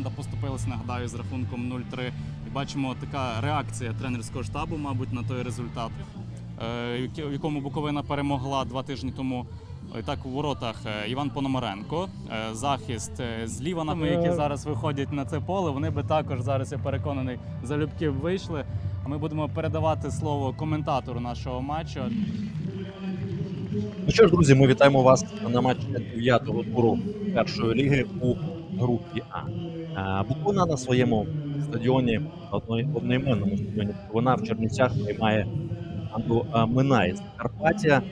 команда поступилась, нагадаю, з рахунком 0-3. І бачимо така реакція тренерського штабу, мабуть, на той результат, е, в якому Буковина перемогла два тижні тому. Так у воротах е, Іван Пономаренко, е, захист е, зліва нами, які зараз виходять на це поле. Вони би також зараз, я переконаний, залюбки б вийшли. А ми будемо передавати слово коментатору нашого матчу. Ну що ж, друзі, ми вітаємо вас на матчі 9-го туру першої ліги у групі А. Буковина на своєму стадіоні, одно- одноіменному стадіоні вона в Чернівцях приймає команду Минай з Карпаття.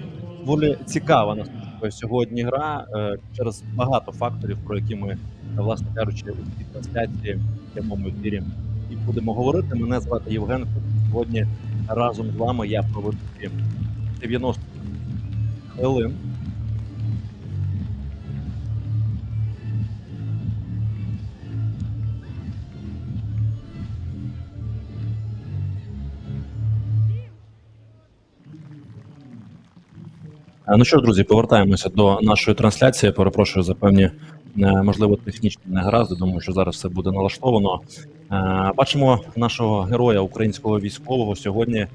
Доволі цікава нас очікує сьогодні гра е, через багато факторів, про які ми, власне кажучи, у цій трансляції в прямому ефірі і будемо говорити. Мене звати Євген. Сьогодні разом з вами я проведу 90 хвилин. Ну що ж, друзі, повертаємося до нашої трансляції. Перепрошую за певні, е, можливо, технічні негаразди. Думаю, що зараз все буде налаштовано. Е, Бачимо нашого героя українського військового сьогодні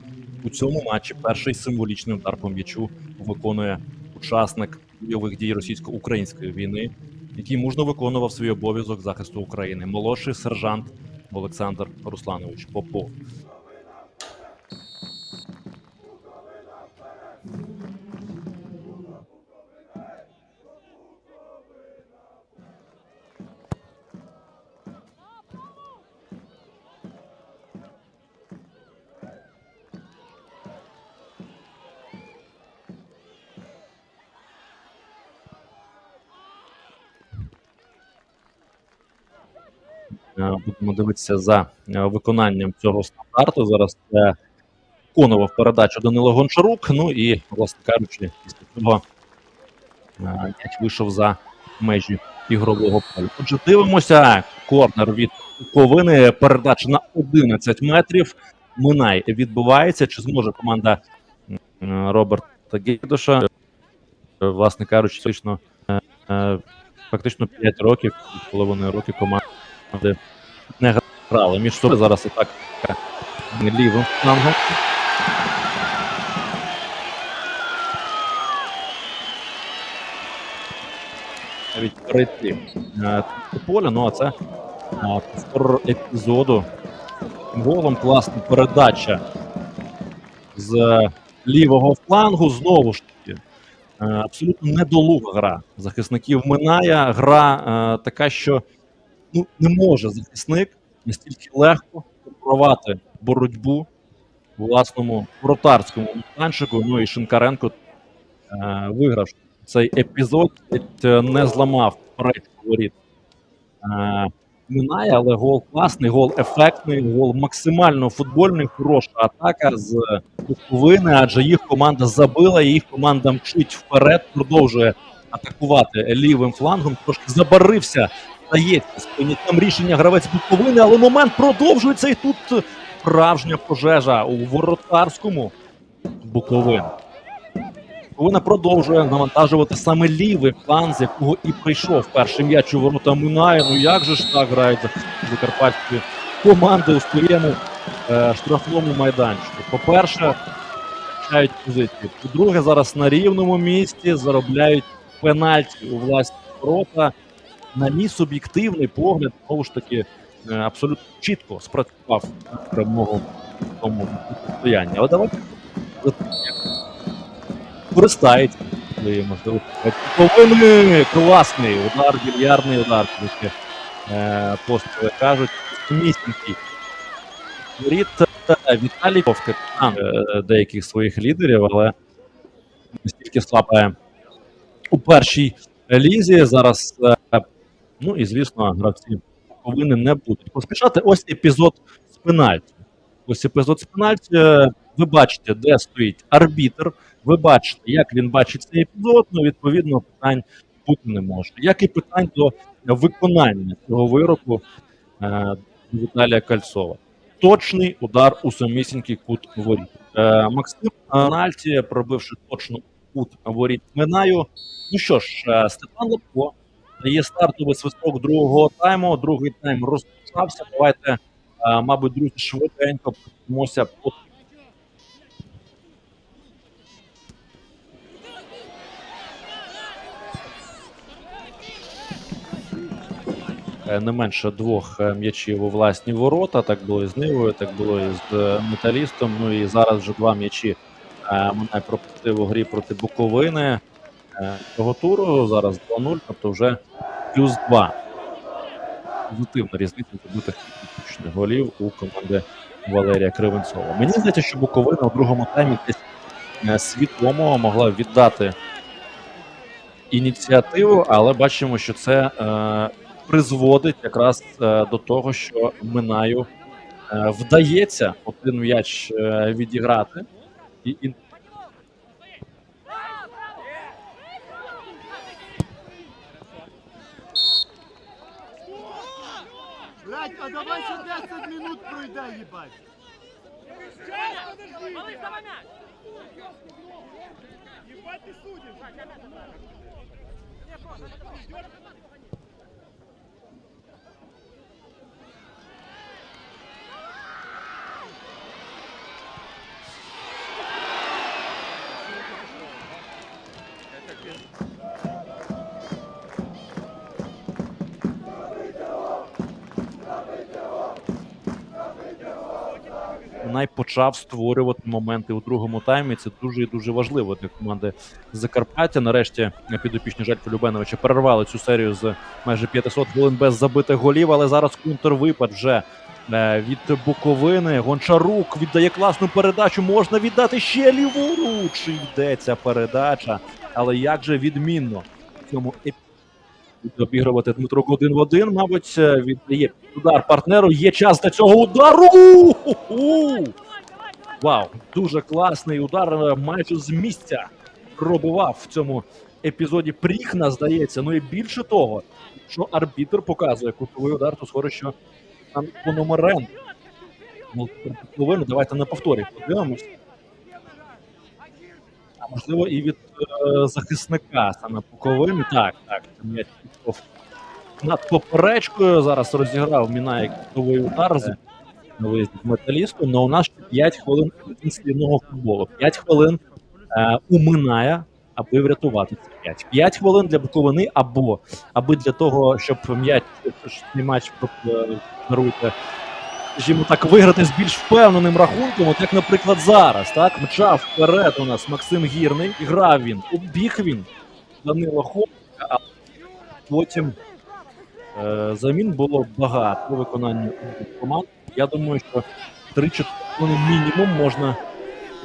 у цьому матчі. Перший символічний удар по м'ячу виконує учасник бойових дій російсько-української війни, який мужно виконував свій обов'язок захисту України. Молодший сержант Олександр Русланович Попов. Будемо дивитися за е, виконанням цього стандарту. Зараз це виконував передачу Данило Гончарук. Ну і, власне кажучи, після цього е, м'яч вийшов за межі ігрового поля. Отже, дивимося. Корнер від Ковини. Передача на 11 метрів. Минай відбувається. Чи зможе команда е, Роберта Гейдоша, е, власне кажучи, фактично, е, е, фактично 5 років, з половиною років команда де не грали між собою. Зараз атака лівим флангом. Навіть перейти е, поля. Ну а це е, повтор епізоду. Голом класна передача з лівого флангу. Знову ж таки, е, абсолютно недолуга гра захисників минає. Гра така, що ну, не може захисник настільки легко прорвати боротьбу власному воротарському майданчику. Ну і Шинкаренко е, виграв цей епізод, е, не зламав передній воріт. Е, Минає, але гол класний, гол ефектний, гол максимально футбольний, хороша атака з Буковини, адже їх команда забила, і їх команда мчить вперед, продовжує атакувати лівим флангом. Трошки забарився здається, з прийняттям рішення гравець Буковини, але момент продовжується і тут справжня пожежа у воротарському Буковини. Буковина продовжує навантажувати саме лівий фланг, з якого і прийшов перший м'яч у ворота Минає. Ну як же ж так грають за- закарпатські команди у своєму е, штрафному майданчику? По-перше, втрачають позицію. По-друге, зараз на рівному місці заробляють пенальті у власні ворота на мій суб'єктивний погляд, знову ж таки, е, абсолютно чітко спрацював перемогу в тому стоянні. Але давайте користається своєю можливостю. Повинен класний удар, більярдний удар, е, постріли кажуть. Місінький. Воріт е, Віталій капітан деяких своїх лідерів, але настільки слабе у першій лізі. Зараз Ну і звісно, гравці повинні не будуть поспішати. Ось епізод з пенальті. Ось епізод з пенальті. Е, Ви бачите, де стоїть арбітр. Ви бачите, як він бачить цей епізод. Ну, відповідно, питань бути не може. Як і питань до виконання цього вироку е, Віталія Кальцова. Точний удар у самісінький кут воріт. Е, Максим Пенальті, пробивши точно кут воріт, минаю. Ну що ж, е, Степан Лапко Є стартовий свисток другого тайму. Другий тайм розпочався. Давайте, е, мабуть, друзі, швиденько по Е, не менше двох е, м'ячів у власні ворота. Так було і з Нивою, так було і з металістом. Ну і зараз вже два м'ячі е, Минай пропустив у грі проти Буковини. Е, Цього туру зараз 2-0, тобто вже плюс 2. Позитивна різниця забитих голів у команди Валерія Кривенцова. Мені здається, що Буковина у другому таймі десь е, свідомо могла віддати ініціативу, але бачимо, що це е, призводить якраз е, до того, що Минаю е, вдається один м'яч е, відіграти. І, 10 минут пройде, їбать. Малыш, давай мяч! Ебать ты судишь! Это где? Минай почав створювати моменти у другому таймі. Це дуже і дуже важливо для команди Закарпаття. Нарешті підопічні Жельфа Любеновича перервали цю серію з майже 500 хвилин без забитих голів, але зараз контрвипад вже е, від Буковини. Гончарук віддає класну передачу. Можна віддати ще ліворуч. Йде ця передача. Але як же відмінно в цьому епізоді буде обігрувати Дмитро один в один. Мабуть, е, віддає удар партнеру. Є час для цього удару. Вау, дуже класний удар е, майже з місця пробував в цьому епізоді Пріхна, здається. Ну і більше того, що арбітр показує кутовий удар, то схоже, що там Пономарен. Ну, давайте на повторі подивимось. А можливо, і від е, захисника саме Буковини. Так, так, над поперечкою. Зараз розіграв Мінає кутовий удар з виїзді з металістом. Але у нас ще 5 хвилин інтенсивного футболу. 5 хвилин е, у Миная, аби врятувати ці 5. 5 хвилин для Буковини або аби для того, щоб м'яч матч е, даруйте, скажімо так, виграти з більш впевненим рахунком, от як, наприклад, зараз. Так, мчав вперед у нас Максим Гірний, грав він, обіг він Данило Хопка, а потім е, замін було багато у виконанні обох команд. Я думаю, що 3-4 хвилини мінімум можна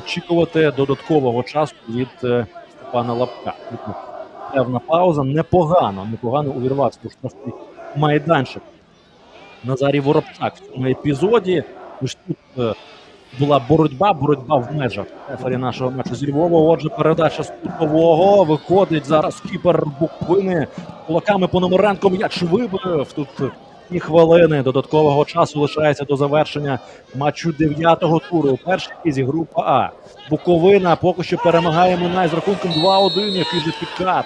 очікувати додаткового часу від е, Степана Лапка. Певна пауза непогано, непогано увірвався у штрафний майданчик. Назарій Воробчак в цьому епізоді. Ось тут е, була боротьба, боротьба в межах рефері нашого матчу зі Львова. Отже, передача з кутового. Виходить зараз кіпер Буковини. Кулаками Пономаренко м'яч вибив. Тут і хвилини додаткового часу лишається до завершення матчу дев'ятого туру. Перший із група А. Буковина поки що перемагає Минай з рахунком 2-1, який же підкат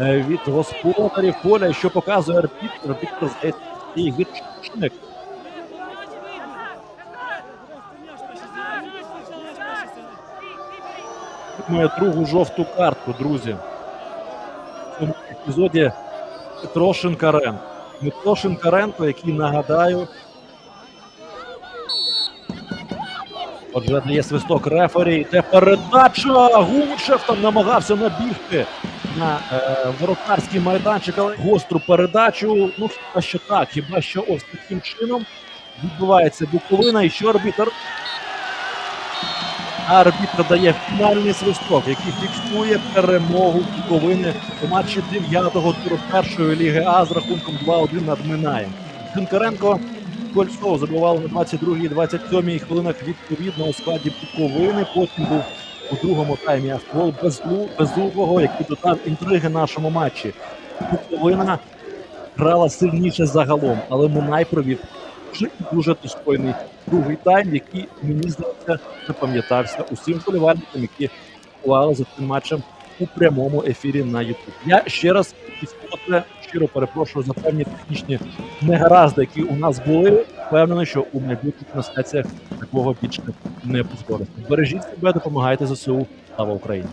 е, від господарів поля, що показує арбітр. Арбітр здається, і відчинник. Має другу жовту картку, друзі. В цьому епізоді Петро Шинкаренко. Петро Шинкаренко, який нагадаю. Отже, дає свисток рефері. Йде передача. Гумчев там намагався набігти на е, воротарський майданчик, але гостру передачу. Ну, хіба що так, хіба що ось таким чином відбувається Буковина. І що арбітр? А Арбітр дає фінальний свисток, який фіксує перемогу Буковини у матчі 9-го туру першої ліги А з рахунком 2-1 над Минаєм. Шинкаренко Кольцов забивали на 22-й і 27-й хвилинах відповідно у складі Буковини. Потім був у другому таймі автогол Безлу, Безлугого, який додав інтриги нашому матчі. Буковина грала сильніше загалом, але Минай провів дуже достойний другий тайм, який мені здається запам'ятався усім вболівальникам, які за цим матчем у прямому ефірі на YouTube. Я ще раз і вкотре щиро перепрошую за певні технічні негаразди, які у нас були. Впевнений, що у майбутніх трансляціях такого більше не повториться. Бережіть себе, допомагайте ЗСУ. Слава Україні!